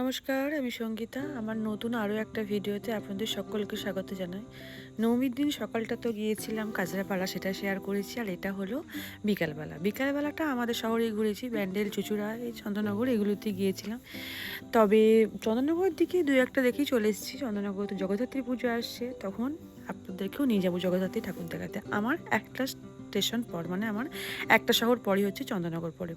নমস্কার, আমি সঙ্গীতা। আমার নতুন আরও একটা ভিডিওতে আপনাদের সকলকে স্বাগত জানাই। নবমীর দিন সকালটা তো গিয়েছিলাম কাজরাপাড়া সেটা শেয়ার করেছি। আর এটা হলো বিকালবেলা। বিকালবেলাটা আমাদের শহরে ঘুরেছি, ব্যান্ডেল, চুচুড়া, এই চন্দননগর, এগুলোতে গিয়েছিলাম। তবে চন্দননগরের দিকে দু একটা দেখেই চলে এসেছি। চন্দননগর তো জগদ্ধাত্রী পুজো আসছে, তখন আপনাদেরকেও নিয়ে যাব জগদ্ধাত্রী ঠাকুর দেখাতে। আমার একটা স্টেশন পর মানে আমার একটা শহর পরই হচ্ছে চন্দননগর পরে।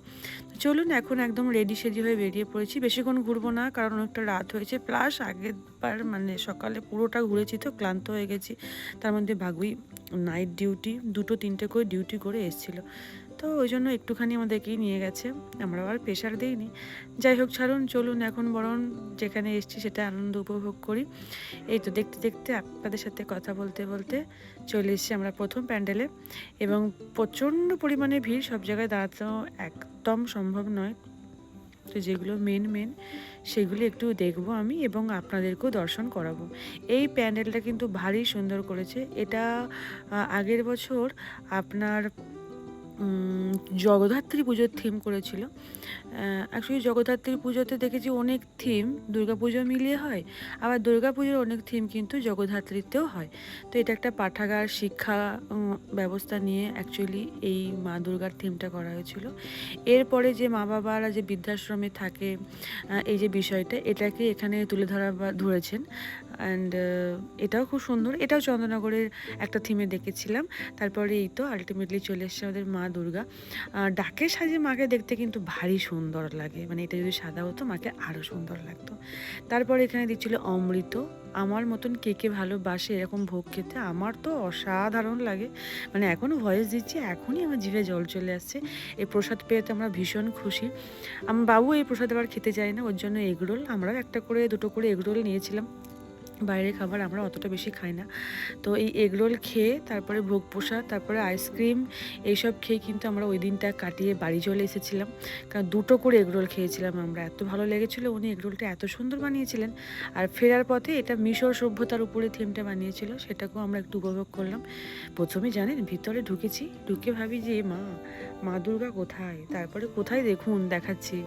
চলুন এখন একদম রেডি সেডি হয়ে বেরিয়ে পড়েছি। বেশিক্ষণ ঘুরবো না, কারণ অনেকটা রাত হয়েছে। প্লাস আগেরবার মানে সকালে পুরোটা ঘুরেছি তো, ক্লান্ত হয়ে গেছি। তার মধ্যে ভাগুই নাইট ডিউটি দুটো তিনটে করে ডিউটি করে এসেছিল। তো ওই জন্য একটুখানি আমাদেরকেই নিয়ে গেছে। আমরা আর প্রেশার দিইনি। যাই হোক, ছাড়ুন, চলুন এখন বরং যেখানে এসছি সেটা আনন্দ উপভোগ করি। এই তো দেখতে দেখতে আপনাদের সাথে কথা বলতে বলতে চলে এসেছি আমরা প্রথম প্যান্ডেলে। এবং প্রচণ্ড পরিমাণে ভিড়, সব জায়গায় দাঁড়াতেও একদম সম্ভব নয়। তো যেগুলো মেন মেন সেগুলো একটু দেখব আমি এবং আপনাদেরকেও দর্শন করাবো। এই প্যান্ডেলটা কিন্তু ভারী সুন্দর করেছে। এটা আগের বছর আপনার জগদ্ধাত্রী পুজোর থিম করেছিল। অ্যাকচুয়ালি জগদ্ধাত্রী পুজোতে দেখেছি অনেক থিম দুর্গা পুজো মিলিয়ে হয়, আবার দুর্গা পুজোর অনেক থিম কিন্তু জগদ্ধাত্রীতেও হয়। তো এটা একটা পাঠাগার শিক্ষা ব্যবস্থা নিয়ে অ্যাকচুয়ালি এই মা দুর্গার থিমটা করা হয়েছিল। এরপরে যে মা বাবারা যে বৃদ্ধাশ্রমে থাকে এই যে বিষয়টা, এটাকে এখানে তুলে ধরা বা, ধরেছেন। অ্যান্ড এটাও খুব সুন্দর। এটাও চন্দ্রনগরের একটা থিমে দেখেছিলাম। তারপরে এই তো আলটিমেটলি চলে এসছে আমাদের মা দুর্গা। ডাকের সাজে মাকে দেখতে কিন্তু ভারী সুন্দর লাগে। মানে এটা যদি সাদা হতো, মাকে আরও সুন্দর লাগতো। তারপরে এখানে দিচ্ছিল অমৃত। আমার মতন কে কে ভালোবাসে এরকম ভোগ খেতে, আমার তো অসাধারণ লাগে। মানে এখনও ভয়েস দিচ্ছি, এখনই আমার জিভে জল চলে আসছে। এই প্রসাদ পেয়ে তো আমরা ভীষণ খুশি। আমার বাবু এই প্রসাদ আবার খেতে চায় না, ওর জন্য এগরোল। আমরাও একটা করে, দুটো করে এগরোল নিয়েছিলাম। বাইরের খাবার আমরা অতটা বেশি খাই না। তো এই এগরোল খেয়ে তারপরে ভোগ প্রসাদ, তারপরে আইসক্রিম এইসব খেয়ে কিন্তু আমরা ওই দিনটা কাটিয়ে বাড়ি চলে এসেছিলাম। কারণ দুটো করে এগরোল খেয়েছিলাম আমরা। এত ভালো লেগেছিলো, উনি এগরোলটা এত সুন্দর বানিয়েছিলেন। আর ফেরার পথে এটা মিশর সভ্যতার উপরে থিমটা বানিয়েছিল, সেটাকেও আমরা একটু উপভোগ করলাম। প্রথমে জানেন ভিতরে ঢুকেছি, ঢুকে ভাবি যে, মা মা দুর্গা কোথায়? তারপরে কোথায় দেখুন, দেখাচ্ছি।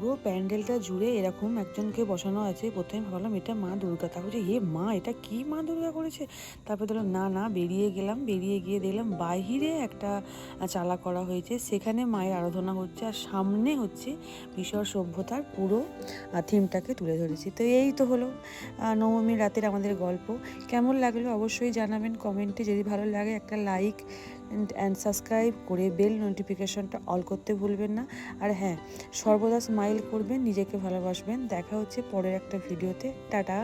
পুরো প্যান্ডেলটা জুড়ে এরকম একজনকে বসানো আছে। প্রথমে ভাবলাম, এটা মা দুর্গা তারপর যে এ মা, এটা কি মা দুর্গা করেছে? তারপর ধরো, না না, বেরিয়ে গেলাম, বেরিয়ে গিয়ে দেখলাম বাহিরে একটা চালা করা হয়েছে। সেখানে মায়ের আরাধনা হচ্ছে আর সামনে হচ্ছে মিশর সভ্যতার পুরো থিমটাকে তুলে ধরেছি। তো এই তো হলো নবমীর রাতের আমাদের গল্প। কেমন লাগল অবশ্যই জানাবেন কমেন্টে। যদি ভালো লাগে একটা লাইক অ্যান্ড সাবস্ক্রাইব করে বেল নোটিফিকেশনটা অল করতে ভুলবেন না। আর হ্যাঁ সর্বদা স্মাইল করবেন, নিজেকে ভালোবাসবেন। দেখা হচ্ছে পরের একটা ভিডিওতে টাটা।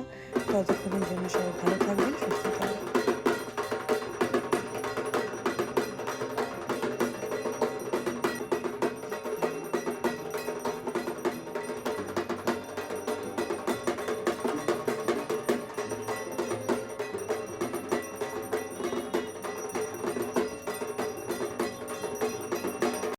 ততক্ষণের জন্য সবাই ভালো থাকবেন, সুস্থ থাকবেন।